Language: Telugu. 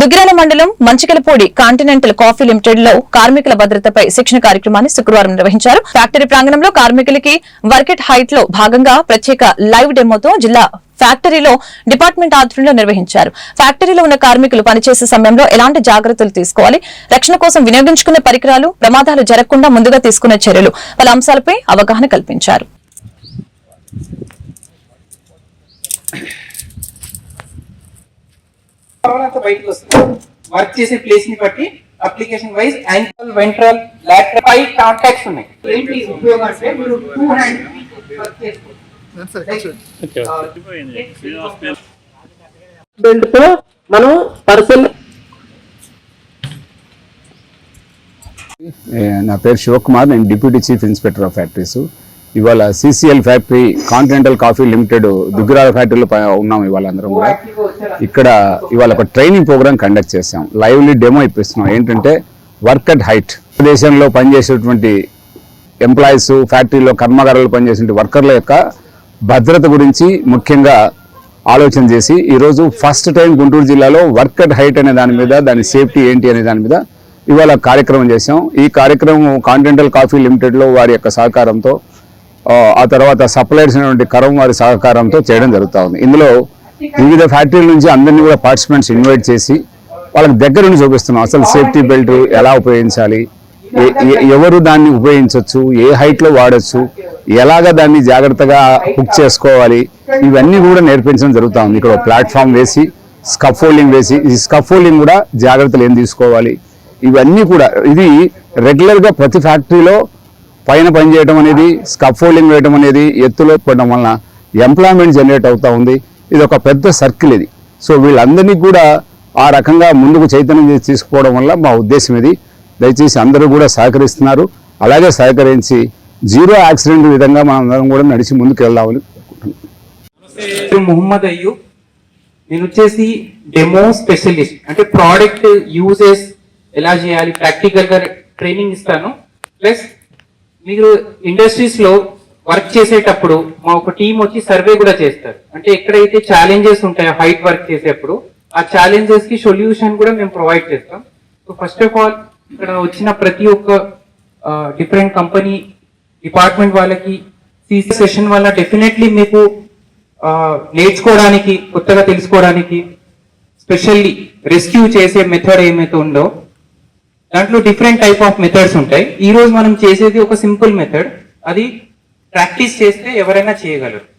దుగ్గిరాల మండలం మంచికలపూడి కాంటినెంటల్ కాఫీ లిమిటెడ్లో కార్మికుల భద్రతపై శిక్షణ కార్యక్రమాన్ని శుక్రవారం నిర్వహించారు. ఫ్యాక్టరీ ప్రాంగణంలో కార్మికులకి వర్కెట్ హైట్లో భాగంగా ప్రత్యేక లైవ్ డెమోతో జిల్లా ఫ్యాక్టరీలో డిపార్ట్మెంట్ ఆధ్వర్యంలో నిర్వహించారు. ఫ్యాక్టరీలో ఉన్న కార్మికులు పనిచేసే సమయంలో ఎలాంటి జాగ్రత్తలు తీసుకోవాలి? రక్షణ కోసం వినియోగించుకునే పరికరాలు ప్రమాదాలు జరగకుండా ముందుగా తీసుకునే చర్యలు పలు అంశాలపై అవగాహన కల్పించారు. అంతా బయటకు వస్తుంది. వర్క్ చేసే ప్లేస్ని బట్టి application wise ankle ventral lateral five contacts ఉన్నాయి. ఏంటి ఉపయోగం అంటే మీరు టూ హ్యాండ్ వర్క్ బెల్ట్తో మనం పర్సన్ నా పేరు శివకుమార్ నేను deputy chief inspector of factories ఇవాళ CCL factory continental coffee limited Duggirala ఫ్యాక్టరీలో ప- ఉన్నాం ఇవాళ అందరం కూడా. ఇక్కడ ఇవాళ ఒక ట్రైనింగ్ ప్రోగ్రామ్ కండక్ట్ చేసాం లైవ్లీ డెమో ఇప్పిస్తున్నాం. ఏంటంటే వర్క్ అట్ హైట్. దేశంలో పనిచేసేటువంటి ఎంప్లాయీస్ ఫ్యాక్టరీలో కర్మాగారాలు పనిచేసే వర్కర్ల యొక్క భద్రత గురించి ముఖ్యంగా ఆలోచన చేసి ఈరోజు ఫస్ట్ టైం గుంటూరు జిల్లాలో వర్క్ అట్ హైట్ అనే దాని మీద దాని సేఫ్టీ ఏంటి అనే దాని మీద ఇవాళ కార్యక్రమం చేసాం ఈ కార్యక్రమం కాంటినెంటల్ కాఫీ లిమిటెడ్లో వారి యొక్క సహకారంతో ఆ, ఆ తర్వాత సప్లైర్స్ అయినటువంటి కరం వారి సహకారంతో చేయడం జరుగుతూ ఉంది. ఇందులో వివిధ ఫ్యాక్టరీల నుంచి అందరినీ కూడా పార్టిసిపెంట్స్ ఇన్వైట్ చేసి వాళ్ళకి దగ్గర నుండి చూపిస్తున్నాం. అసలు సేఫ్టీ బెల్ట్ ఎలా ఉపయోగించాలి? ఎవరు దాన్ని ఉపయోగించవచ్చు ఏ హైట్లో వాడచ్చు? ఎలాగ దాన్ని జాగ్రత్తగా హుక్ చేసుకోవాలి? ఇవన్నీ కూడా నేర్పించడం జరుగుతూ ఉంది. ఇక్కడ ప్లాట్ఫామ్ వేసి స్కఫోల్డింగ్ వేసి ఈ స్కఫోల్డింగ్ కూడా జాగ్రత్తలు ఏం తీసుకోవాలి? ఇవన్నీ కూడా ఇది రెగ్యులర్గా ప్రతి ఫ్యాక్టరీలో పైన పని చేయడం అనేది స్కఫోల్డింగ్ వేయడం అనేది ఎత్తులో పడడం వలన ఎంప్లాయ్మెంట్ జనరేట్ అవుతా ఉంది. ఇది ఒక పెద్ద సర్కిల్ ఇది. సో వీళ్ళందరినీ కూడా ఆ రకంగా ముందుకు చైతన్యం తీసుకోవడం వల్ల మా ఉద్దేశం ఇది. దయచేసి అందరూ కూడా సహకరిస్తున్నారు. అలాగే సహకరించి జీరో యాక్సిడెంట్ విధంగా మనం అందరం కూడా నడిచి ముందుకు వెళ్దామని పేరు మొహమ్మద్ అయ్యూ నేను వచ్చేసి డెమో స్పెషలిస్ట్ అంటే ప్రోడక్ట్ యూజెస్ ఎలా చేయాలి ప్రాక్టికల్గా ట్రైనింగ్ ఇస్తాను. ప్లస్ మీరు ఇండస్ట్రీస్లో వర్క్ చేసేటప్పుడు మా ఒక టీం వచ్చి సర్వే కూడా చేస్తారు. అంటే ఎక్కడైతే ఛాలెంజెస్ ఉంటాయో హైట్ వర్క్ చేసేప్పుడు ఆ ఛాలెంజెస్కి సొల్యూషన్ కూడా మేము ప్రొవైడ్ చేస్తాం. సో ఫస్ట్ ఆఫ్ ఆల్ ఇక్కడ వచ్చిన ప్రతి ఒక్క డిఫరెంట్ కంపెనీ డిపార్ట్మెంట్ వాళ్ళకి సీసీ సెషన్ వల్ల డెఫినెట్లీ మీకు నేర్చుకోవడానికి కొత్తగా తెలుసుకోవడానికి స్పెషల్లీ రెస్క్యూ చేసే మెథడ్ ఏమైతే ఉందో దాంట్లో డిఫరెంట్ టైప్ ఆఫ్ మెథడ్స్ ఉంటాయి. ఈ రోజు మనం చేసేది ఒక సింపుల్ మెథడ్ అది ప్రాక్టీస్ చేస్తే ఎవరైనా చేయగలరు.